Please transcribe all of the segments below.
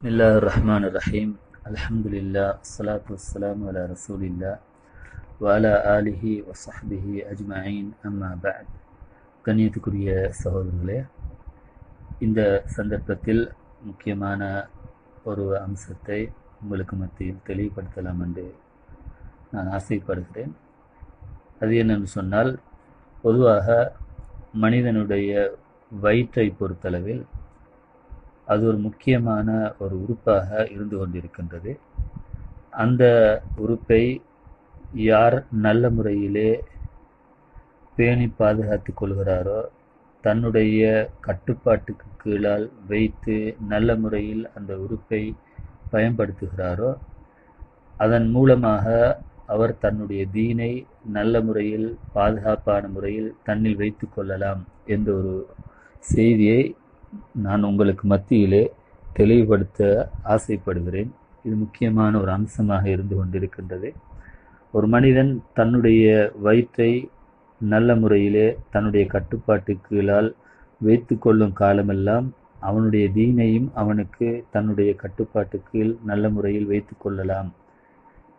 بسم الله الرحمن الرحيم الحمد لله الصلاة والسلام على رسول الله وعلى آله وصحبه أجمعين أما بعد கண்ணியத்துக்குரிய சகோதரர்களே இந்த சந்தர்ப்பத்தில் முக்கியமான ஒரு அம்சத்தை உங்களுக்கு மத்தியில் தெளிவுபடுத்தலாம் என்று நான் ஆசைப்படுகிறேன் அது என்னன்னு சொன்னால் பொதுவாக மனிதனுடைய வயிற்றை பொறுத்தளவில் அது ஒரு முக்கியமான ஒரு உறுப்பாக இருந்து கொண்டிருக்கின்றது. அந்த உறுப்பை யார் நல்ல முறையிலே பேணி பாதுகாத்து கொள்கிறாரோ தன்னுடைய கட்டுப்பாட்டுக்கு கீழால் வைத்து நல்ல முறையில் அந்த உறுப்பை பயன்படுத்துகிறாரோ அதன் மூலமாக அவர் தன்னுடைய தீனை நல்ல முறையில் பாதுகாப்பான முறையில் தன்னில் வைத்து கொள்ளலாம் என்ற ஒரு செய்தியை நான் உங்களுக்கு மத்தியிலே தெளிவுபடுத்த ஆசைப்படுகிறேன். இது முக்கியமான ஒரு அம்சமாக இருந்து கொண்டிருக்கின்றது. ஒரு மனிதன் தன்னுடைய வயிற்றை நல்ல முறையிலே தன்னுடைய கட்டுப்பாட்டு கீழால் வைத்து கொள்ளும் காலமெல்லாம் அவனுடைய தீனையும் அவனுக்கு தன்னுடைய கட்டுப்பாட்டு கீழ் நல்ல முறையில் வைத்து கொள்ளலாம்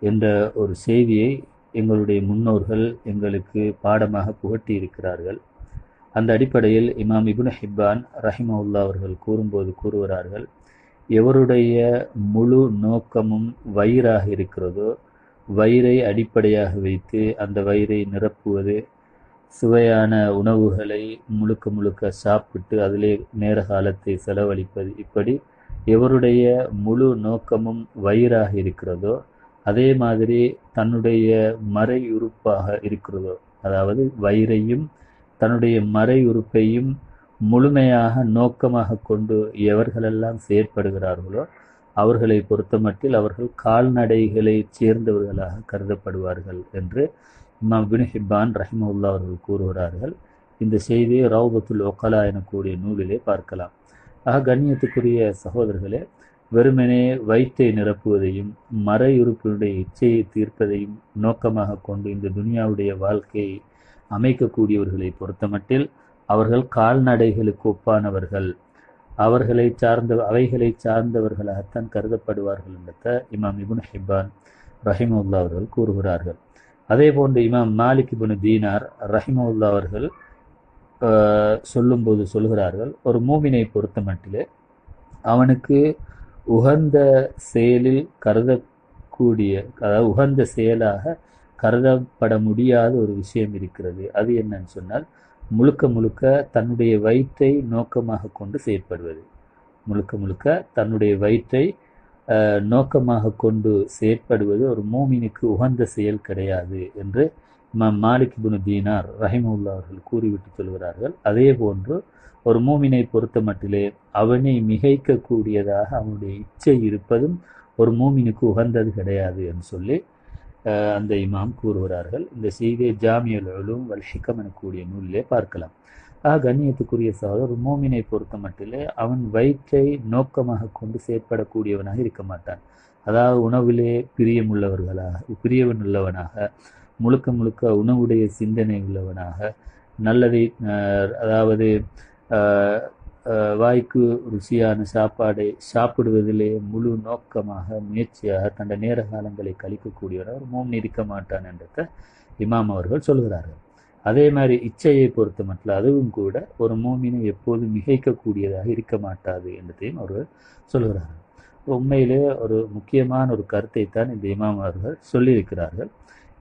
என்ற ஒரு செய்தியை எங்களுடைய முன்னோர்கள் எங்களுக்கு பாடமாக புகட்டி இருக்கிறார்கள் அந்த அடிப்படையில் இமாம் இபுன் ஹிப்பான் ரஹிமவுல்லா அவர்கள் கூறும்போது கூறுகிறார்கள் எவருடைய முழு நோக்கமும் வயிறாக இருக்கிறதோ வயிறை அடிப்படையாக வைத்து அந்த வயிறை நிரப்புவது சுவையான உணவுகளை முழுக்க முழுக்க சாப்பிட்டு அதிலே நேர காலத்தை செலவழிப்பது இப்படி எவருடைய முழு நோக்கமும் வயிறாக இருக்கிறதோ அதே மாதிரி தன்னுடைய மறை உறுப்பாக இருக்கிறதோ அதாவது வயிறையும் தன்னுடைய மறை உறுப்பையும் முழுமையாக நோக்கமாக கொண்டு எவர்களெல்லாம் செயற்படுகிறார்களோ அவர்களை பொறுத்தமட்டில் அவர்கள் கால்நடைகளை சேர்ந்தவர்களாக கருதப்படுவார்கள் என்று இமாம் பின் ஹிப்பான் ரஹிமவுல்லா அவர்கள் கூறுகிறார்கள். இந்த செய்தியை ரவுபத்துல் ஒக்கலா எனக்கூடிய நூலிலே பார்க்கலாம். ஆக கண்ணியத்துக்குரிய சகோதரர்களே வெறுமனே வயிற்றை நிரப்புவதையும் மறையுறுப்பினுடைய இச்சையை தீர்ப்பதையும் நோக்கமாக கொண்டு இந்த துனியாவுடைய வாழ்க்கையை அமைக்கக்கூடியவர்களை பொறுத்தமட்டில் அவர்கள் கால்நடைகளுக்கு ஒப்பானவர்கள். அவர்களை சார்ந்த அவைகளை சார்ந்தவர்களாகத்தான் கருதப்படுவார்கள் என்றத இமாம் இபுன் ஹிப்பான் ரஹிமுல்லா அவர்கள் கூறுகிறார்கள். அதே போன்று இமாம் மாலிக் இபுன் தீனார் ரஹிமுல்லா அவர்கள் சொல்லும்போது சொல்கிறார்கள் ஒரு மூமினை பொறுத்த மட்டிலே அவனுக்கு உகந்த செயலில் கருதக்கூடிய அதாவது உகந்த செயலாக கருதப்பட முடியாத ஒரு விஷயம் இருக்கிறது. அது என்னன்னு சொன்னால் முழுக்க முழுக்க தன்னுடைய வயிற்றை நோக்கமாக கொண்டு செயற்படுவது. முழுக்க முழுக்க தன்னுடைய வயிற்றை நோக்கமாக கொண்டு செயற்படுவது ஒரு மோமினுக்கு உகந்த செயல் கிடையாது என்று இமாம் மாலிக் புனு தீனார் ரஹிமுல்லா அவர்கள் கூறிவிட்டு சொல்கிறார்கள். அதே போன்று ஒரு மூமினை பொறுத்த மட்டிலே அவனை மிகைக்கக்கூடியதாக அவனுடைய இச்சை இருப்பதும் ஒரு மூமினுக்கு உகந்தது கிடையாது என்று சொல்லி அந்த இமாம் கூறுகிறார்கள் இந்த செய்தியை ஜாமியல் அலும் வல் ஹிக்கம் எனக்கூடிய நூலிலே பார்க்கலாம். ஆ கண்ணியத்துக்குரிய சகோதரர் மோமினை பொறுத்த மட்டிலே அவன் வயிற்றை நோக்கமாக கொண்டு செயற்படக்கூடியவனாக இருக்க மாட்டான். அதாவது உணவிலே பிரியமுள்ளவர்களாக பிரியவன் உள்ளவனாக முழுக்க முழுக்க உணவுடைய சிந்தனை உள்ளவனாக நல்லதை அதாவது வாய்க்கு ருசியான சாப்பாடை சாப்பிடுவதிலே முழு நோக்கமாக முயற்சியாக தன்னை நேர காலங்களை கழிக்கக்கூடியவர் மோம் இருக்க மாட்டான் என்றத இமாம் அவர்கள் சொல்கிறார்கள். அதே மாதிரி இச்சையை பொறுத்த மட்டும் அதுவும் கூட ஒரு மோமினை எப்போது மிகைக்கக்கூடியதாக இருக்க மாட்டாது என்றதையும் அவர்கள் சொல்கிறார்கள். உண்மையிலே ஒரு முக்கியமான ஒரு கருத்தை தான் இந்த இமாம் அவர்கள் சொல்லியிருக்கிறார்கள்.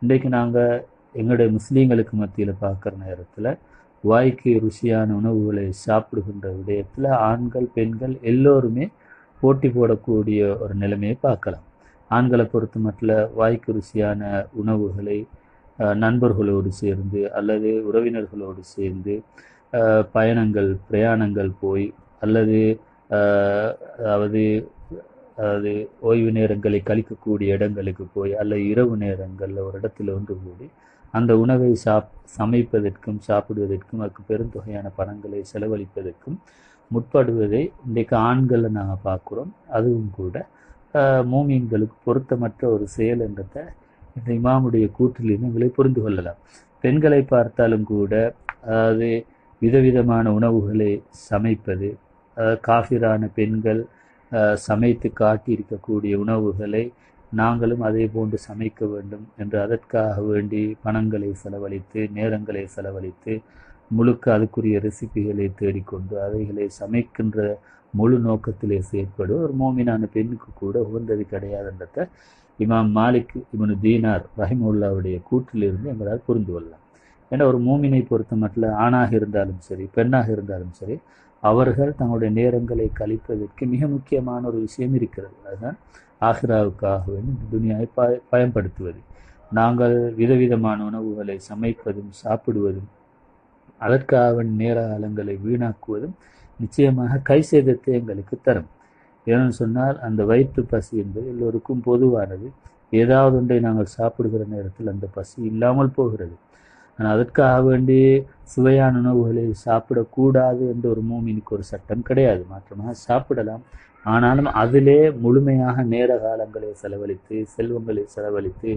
இன்றைக்கு நாங்கள் எங்களுடைய முஸ்லீம்களுக்கு மத்தியில் பார்க்குற நேரத்தில் வாய்க்கு ருசியான உணவுகளை சாப்பிடுகின்ற விடயத்தில் ஆண்கள் பெண்கள் எல்லோருமே போட்டி போடக்கூடிய ஒரு நிலைமையை பார்க்கலாம். ஆண்களை பொறுத்த மட்டும் வாய்க்கு ருசியான உணவுகளை நண்பர்களோடு சேர்ந்து அல்லது உறவினர்களோடு சேர்ந்து பயணங்கள் பிரயாணங்கள் போய் அல்லது அதாவது அதாவது ஓய்வு நேரங்களை கழிக்கக்கூடிய இடங்களுக்கு போய் அல்லது இரவு நேரங்களில் ஒரு இடத்துல ஒன்று கூடி அந்த உணவை சாப் சமைப்பதற்கும் சாப்பிடுவதற்கும் அதுக்கு பெருந்தொகையான பணங்களை செலவழிப்பதற்கும் முற்படுவதை இன்றைக்கு ஆண்களை நாங்கள் பார்க்குறோம். அதுவும் கூட மூமியங்களுக்கு பொருத்தமற்ற ஒரு செயல் என்றத இந்த இமாமுடைய கூற்றிலிருந்து எங்களை புரிந்து கொள்ளலாம். பெண்களை பார்த்தாலும் கூட அதாவது விதவிதமான உணவுகளை சமைப்பது காஃபிரான பெண்கள் சமைத்து காட்டியிருக்கக்கூடிய உணவுகளை நாங்களும் அதே போன்று சமைக்க வேண்டும் என்று அதற்காக வேண்டி பணங்களை செலவழித்து நேரங்களை செலவழித்து முழுக்க அதுக்குரிய ரெசிபிகளை தேடிக்கொண்டு அவைகளை சமைக்கின்ற முழு நோக்கத்திலே செயற்படும் ஒரு மோமினான பெண்ணுக்கு கூட உகந்தது கிடையாதுன்றத இமாம் மாலிக் இவனு தீனார் ரஹிமுல்லாவுடைய கூற்றிலிருந்து எங்களால் புரிந்து கொள்ளலாம். ஏன்னா ஒரு மூமினை பொறுத்த மட்டும் ஆணாக இருந்தாலும் சரி பெண்ணாக இருந்தாலும் சரி அவர்கள் தங்களுடைய நேரங்களை கழிப்பதற்கு மிக முக்கியமான ஒரு விஷயம் இருக்கிறது. அதுதான் ஆஹிராவுக்காக வேண்டி இந்த துனியாவை ப பயன்படுத்துவது. நாங்கள் விதவிதமான உணவுகளை சமைப்பதும் சாப்பிடுவதும் அதற்காக நேர காலங்களை வீணாக்குவதும் நிச்சயமாக கை சேதத்தை எங்களுக்கு தரும். ஏன்னு சொன்னால் அந்த வயிற்று பசி என்பது எல்லோருக்கும் பொதுவானது. ஏதாவது ஒன்றை நாங்கள் சாப்பிடுகிற நேரத்தில் அந்த பசி இல்லாமல் போகிறது. ஆனால் அதற்காக வேண்டி சுவையான உணவுகளை சாப்பிடக்கூடாது என்ற ஒரு மூமினுக்கு ஒரு சட்டம் கிடையாது. மாற்றமாக சாப்பிடலாம். ஆனாலும் அதிலே முழுமையாக நேர காலங்களை செலவழித்து செல்வங்களை செலவழித்து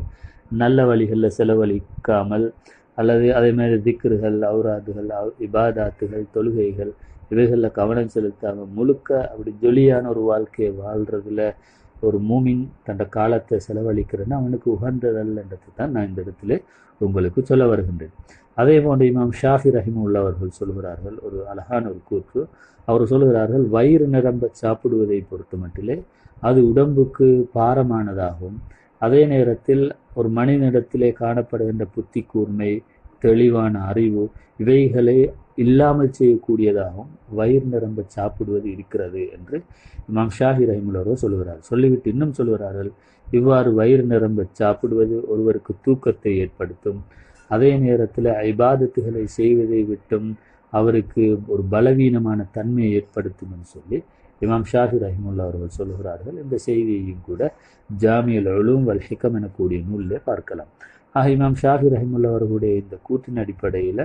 நல்ல வழிகளில் செலவழிக்காமல் அல்லது அதே மாதிரி திக்ருகள் அவுராதுகள் அவ்- இபாதாத்துகள் தொழுகைகள் இவைகளில் கவனம் செலுத்தாமல் முழுக்க அப்படி ஜொலியான ஒரு வாழ்க்கையை வாழ்கிறதுல ஒரு மூமின் தன்னோட காலத்தை செலவழிக்கிறேன்னா அவனுக்கு உகந்ததல்லன்றது தான் நான் இந்த இடத்துல உங்களுக்கு சொல்ல வருகின்றேன். அதே போன்று இமாம் ஷாஃபி ரஹிமுல்லா அவர்கள் சொல்கிறார்கள் ஒரு அழகான ஒரு கூற்று. அவர் சொல்கிறார்கள் வயிறு நிரம்ப சாப்பிடுவதை பொறுத்த மட்டிலே அது உடம்புக்கு பாரமானதாகும். அதே நேரத்தில் ஒரு மனிதனிடத்திலே காணப்படுகின்ற புத்தி கூர்மை தெளிவான அறிவு இவைகளை இல்லாமல் செய்யக்கூடியதாகவும் வயிறு நிரம்ப சாப்பிடுவது இருக்கிறது என்று இமாம் ஷாஹி ரஹிமுல்லவர் சொல்லுகிறார். சொல்லிவிட்டு இன்னும் சொல்கிறார்கள் இவ்வாறு வயிறு நிரம்ப சாப்பிடுவது ஒருவருக்கு தூக்கத்தை ஏற்படுத்தும். அதே நேரத்தில் ஐபாதத்துகளை செய்வதை விட்டும் அவருக்கு ஒரு பலவீனமான தன்மையை ஏற்படுத்தும் என்று சொல்லி இமாம் ஷாஹி ரஹிமுல்லா அவர்கள் சொல்கிறார்கள் இந்த செய்தியையும் கூட ஜாமியல் உலூம் வல் ஹிக்கம் எனக்கூடிய நூலில் பார்க்கலாம். ஆக இமாம் ஷாஹி ரஹிமுல்லா அவர்களுடைய இந்த கூற்றின் அடிப்படையில்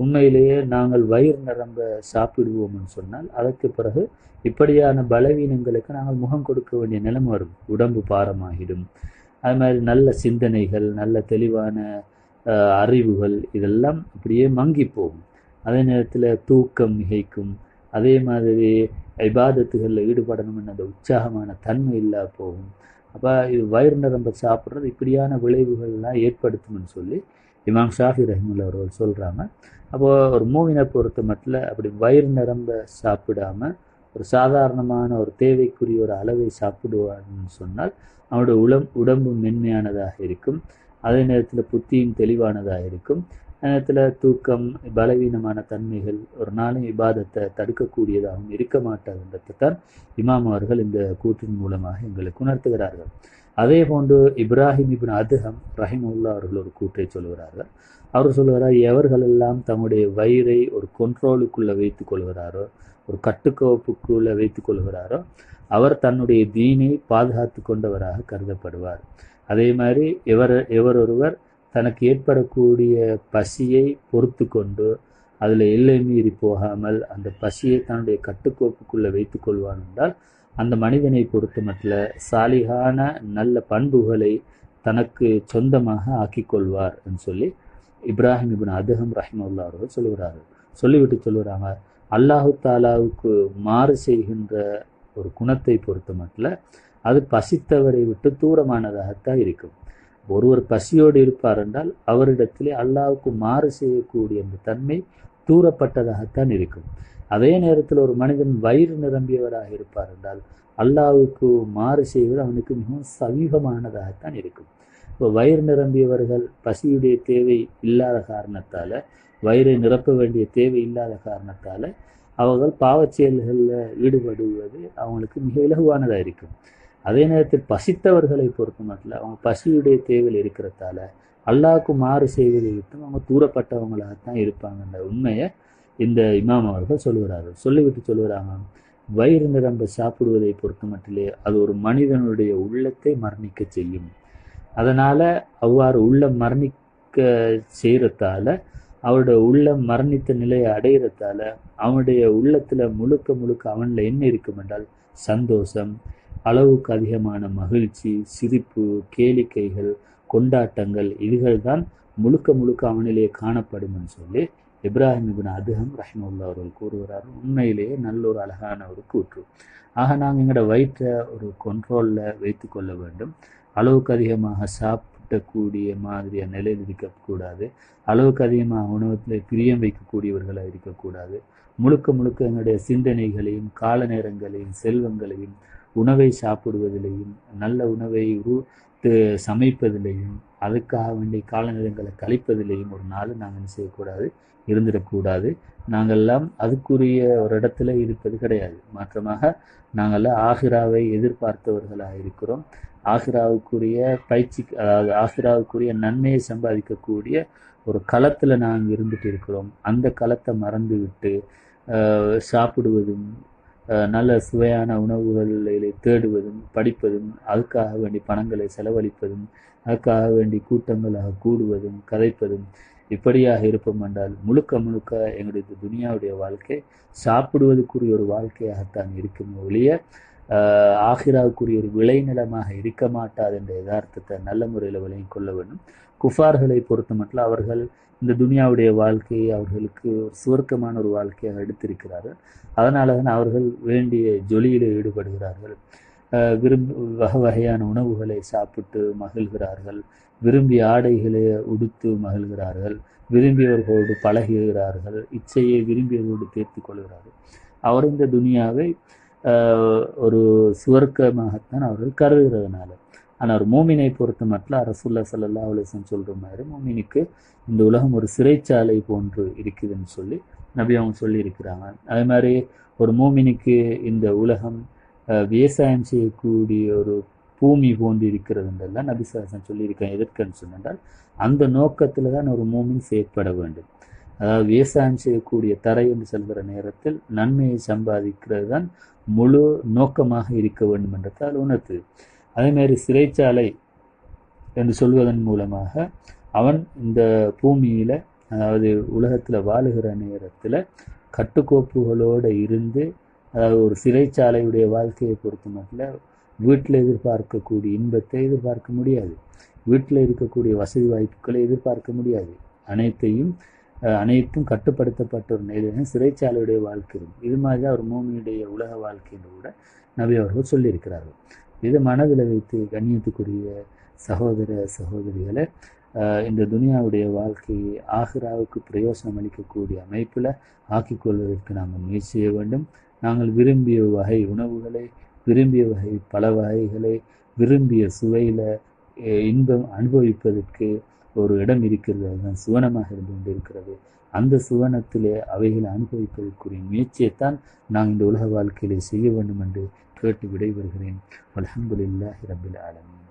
உண்மையிலேயே நாங்கள் வயிறு நிரம்ப சாப்பிடுவோம்னு சொன்னால் அதற்கு பிறகு இப்படியான பலவீனங்களுக்கு நாங்கள் முகம் கொடுக்க வேண்டிய நிலைமை வரும். உடம்பு பாரமாகிடும். அது மாதிரி நல்ல சிந்தனைகள் நல்ல தெளிவான அறிவுகள் இதெல்லாம் அப்படியே மங்கி போகும். அதே நேரத்தில் தூக்கம் மிகைக்கும். அதே மாதிரி ஐபாதத்துகளில் ஈடுபடணும்னு அந்த உற்சாகமான தன்மை இல்லா போகும். அப்போ இது வயிறு நிரம்ப சாப்பிட்றது இப்படியான விளைவுகள்லாம் ஏற்படுத்தும்னு சொல்லி இமாம் ஷாஃபி ரஹிமுல்லா அவர்கள் சொல்கிறாங்க அப்போது ஒரு மூவினை பொறுத்த மட்டும் அப்படி வயிறு நிரம்ப சாப்பிடாம ஒரு சாதாரணமான ஒரு தேவைக்குரிய ஒரு அளவை சாப்பிடுவான்னு சொன்னால் அவனோட உடம் உடம்பு மென்மையானதாக இருக்கும். அதே நேரத்தில் புத்தியும் தெளிவானதாக இருக்கும். நேரத்தில் தூக்கம் பலவீனமான தன்மைகள் ஒரு நாளும் விவாதத்தை தடுக்கக்கூடியதாகவும் இருக்க மாட்டாதுன்றதை தான் இமாம் அவர்கள் இந்த கூற்றின் மூலமாக எங்களுக்கு உணர்த்துகிறார்கள். அதே போன்று இப்ராஹிம் இபின் அதுஹம் ரஹிமுல்லா அவர்கள் ஒரு கூற்றை சொல்கிறார்கள் அவர் சொல்கிறார் எவர்களெல்லாம் தம்முடைய வயிறை ஒரு கொண்ட்ரோலுக்குள்ளே வைத்து கொள்கிறாரோ ஒரு கட்டுக்கோப்புக்குள்ளே வைத்து கொள்கிறாரோ அவர் தன்னுடைய தீனை பாதுகாத்து கொண்டவராக கருதப்படுவார். அதே மாதிரி எவர் எவரொருவர் தனக்கு ஏற்படக்கூடிய பசியை பொறுத்து கொண்டு அதில் எல்லை மீறி போகாமல் அந்த பசியை தன்னுடைய கட்டுக்கோப்புக்குள்ளே வைத்து கொள்வான் என்றால் அந்த மனிதனை பொறுத்த மட்டில் சாலிகான நல்ல பண்புகளை தனக்கு சொந்தமாக ஆக்கிக்கொள்வார் என்று சொல்லி இப்ராஹிம் இபின் அதுகம் ரஹிமுல்லா அவர்கள் சொல்லுகிறார்கள். சொல்லிவிட்டு சொல்லுகிறாங்க அல்லாஹு தாலாவுக்கு மாறு செய்கின்ற ஒரு குணத்தை பொறுத்த மட்டில் அது பசித்தவரை விட்டு தூரமானதாகத்தான் இருக்கும். ஒருவர் பசியோடு இருப்பார் என்றால் அவரிடத்திலே அல்லாவுக்கு மாறு செய்யக்கூடிய அந்த தன்மை தூரப்பட்டதாகத்தான் இருக்கும். அதே நேரத்தில் ஒரு மனிதன் வயிறு நிரம்பியவராக இருப்பார் என்றால் அல்லாவுக்கு மாறு செய்வது அவனுக்கு மிகவும் சமீபமானதாகத்தான் இருக்கும். இப்போ வயிறு நிரம்பியவர்கள் பசியுடைய தேவை இல்லாத காரணத்தால் வயிறை நிரப்ப வேண்டிய தேவை இல்லாத காரணத்தால் அவர்கள் பாவச் செயல்களில் ஈடுபடுவது அவங்களுக்கு மிக இலகுவானதாக இருக்கும். அதே நேரத்தில் பசித்தவர்களை பொறுத்த மட்டும் அவங்க பசியுடைய தேவையில் இருக்கிறதால அல்லாஹ்வுக்கு மாறு செய்வதை விட்டு அவங்க தூரப்பட்டவங்களாகத்தான் இருப்பாங்கன்ற உண்மையை இந்த இமாம் அவர்கள் சொல்லுகிறார்கள். சொல்லிவிட்டு சொல்லுகிறாங்க வயிறு நிரம்ப சாப்பிடுவதை பொறுத்த மட்டிலே அது ஒரு மனிதனுடைய உள்ளத்தை மரணிக்க செய்யும். அதனால் அவ்வாறு உள்ளம் மரணிக்க செய்கிறதால அவருடைய உள்ளம் மரணித்த நிலையை அடைகிறதால அவனுடைய உள்ளத்தில் முழுக்க முழுக்க அவனில் என்ன இருக்கும் என்றால் சந்தோஷம் அளவுக்கு அதிகமான மகிழ்ச்சி சிரிப்பு கேளிக்கைகள் கொண்டாட்டங்கள் இதுகள் தான் முழுக்க முழுக்க அவனிலேயே காணப்படும்னு சொல்லி இப்ராஹிம் இபின் அதுகம் ரஹ்முல்லா அவர்கள் கூறுகிறார். உண்மையிலேயே நல்ல ஒரு அழகான ஒரு கூற்று. ஆக நாங்கள் எங்களோட வயிற்றை ஒரு கண்ட்ரோலில் வைத்து கொள்ள வேண்டும். அளவுக்கு அதிகமாக சாப்பிடக்கூடிய மாதிரியான நிலையில் இருக்கக்கூடாது அளவுக்கு அதிகமாக உணவத்தில் பிரியம் வைக்கக்கூடியவர்களாக இருக்கக்கூடாது முழுக்க முழுக்க எங்களுடைய சிந்தனைகளையும் கால நேரங்களையும் செல்வங்களையும் உணவை சாப்பிடுவதிலையும் நல்ல உணவை உரு சமைப்பதிலையும் அதுக்காக வேண்டிய காலநிலங்களை கழிப்பதிலையும் ஒரு நாள் நாங்கள் என்ன செய்யக்கூடாது? இருந்துடக்கூடாது. நாங்கள்லாம் அதுக்குரிய ஒரு இடத்துல இருப்பது கிடையாது. மாற்றமாக நாங்கள்லாம் ஆஹிராவை எதிர்பார்த்தவர்களாக இருக்கிறோம். ஆஹிராவுக்குரிய பயிற்சி அதாவது ஆஹிராவுக்குரிய நன்மையை சம்பாதிக்கக்கூடிய ஒரு களத்தில் நாங்கள் இருந்துட்டு இருக்கிறோம். அந்த களத்தை மறந்துவிட்டு சாப்பிடுவதும் நல்ல சுவையான உணவுகளை தேடுவதும் படிப்பதும் அதுக்காக வேண்டி பணங்களை செலவழிப்பதும் அதுக்காக வேண்டி கூட்டங்களாக கூடுவதும் கதைப்பதும் இப்படியாக இருப்போம் என்றால் முழுக்க முழுக்க எங்களுடைய துனியாவுடைய வாழ்க்கை சாப்பிடுவதற்குரிய ஒரு வாழ்க்கையாகத்தான் இருக்கும் ஒழிய ஆஹிராவுக்குரிய ஒரு விளைநிலமாக இருக்க மாட்டாது என்ற யதார்த்தத்தை நல்ல முறையில் விளங்கி கொள்ள வேண்டும். குஃபார்களை பொறுத்த மட்டும் அவர்கள் இந்த துனியாவுடைய வாழ்க்கையை அவர்களுக்கு ஒரு சுவர்க்கமான ஒரு வாழ்க்கையாக எடுத்திருக்கிறார்கள். அதனால தான் அவர்கள் வேண்டிய ஜொலியில் ஈடுபடுகிறார்கள். விரும்பி வகை வகையான உணவுகளை சாப்பிட்டு மகிழ்கிறார்கள். விரும்பிய ஆடைகளை உடுத்து மகிழ்கிறார்கள். விரும்பியவர்களோடு பழகுகிறார்கள். இச்சையை விரும்பியவர்களோடு தேர்த்து கொள்கிறார்கள். அவர் இந்த துனியாவை ஒரு சுவர்க்கமாகத்தான் அவர்கள் கருதுகிறதுனால. ஆனால் ஒரு மூமினை பொறுத்த மட்டும் அரசுல்லா சல்லா அலிசன் சொல்கிற மாதிரி மூமினுக்கு இந்த உலகம் ஒரு சிறைச்சாலை போன்று இருக்குதுன்னு சொல்லி நபி அவங்க சொல்லியிருக்கிறாங்க. அதே மாதிரி ஒரு மூமினுக்கு இந்த உலகம் விவசாயம் செய்யக்கூடிய ஒரு பூமி போன்று இருக்கிறதுன்றெல்லாம் நபிசாசன் சொல்லியிருக்கேன் எதற்குன்னு சொன்னால் அந்த நோக்கத்தில் தான் ஒரு மூமின் செயற்பட வேண்டும். அதாவது விவசாயம் செய்யக்கூடிய தரை என்று சொல்கிற நேரத்தில் நன்மையை சம்பாதிக்கிறது தான் முழு நோக்கமாக இருக்க வேண்டும் என்றதால் உணர்த்து. அதேமாதிரி சிறைச்சாலை என்று சொல்வதன் மூலமாக அவன் இந்த பூமியில் அதாவது உலகத்தில் வாழுகிற நேரத்தில் கட்டுக்கோப்புகளோடு இருந்து அதாவது ஒரு சிறைச்சாலையுடைய வாழ்க்கையை பொறுத்த மட்டும் வீட்டில் எதிர்பார்க்கக்கூடிய இன்பத்தை எதிர்பார்க்க முடியாது. வீட்டில் இருக்கக்கூடிய வசதி வாய்ப்புகளை எதிர்பார்க்க முடியாது. அனைத்தையும் அனைத்தும் கட்டுப்படுத்தப்பட்ட ஒரு நிலையிலும் சிறைச்சாலையுடைய வாழ்க்கை இருக்கும். இது மாதிரி தான் ஒரு மூமியுடைய உலக வாழ்க்கை என்று கூட நபி அவர்கள் சொல்லியிருக்கிறார்கள். இது மனதில் வைத்து கண்ணியத்துக்குரிய சகோதர சகோதரிகளை இந்த துனியாவுடைய வாழ்க்கையை ஆஹிராவுக்கு பிரயோசனம் அளிக்கக்கூடிய அமைப்பில் ஆக்கிக்கொள்வதற்கு நாங்கள் முயற்சி செய்ய வேண்டும். நாங்கள் விரும்பிய வகை உணவுகளை விரும்பிய வகை பல வகைகளை விரும்பிய சுவையில் இன்பம் அனுபவிப்பதற்கு ஒரு இடம் இருக்கிறது அதுதான் சுவனமாக இருந்து கொண்டிருக்கிறது. அந்த சுவனத்திலே அவைகளை அனுபவிப்பதற்குரிய முயற்சியைத்தான் நான் இந்த உலக வாழ்க்கையிலே செய்ய வேண்டும் என்று கேட்டு விடைபெறுகிறேன். அலமதுல்லாஹி ரபில் ஆலமின்.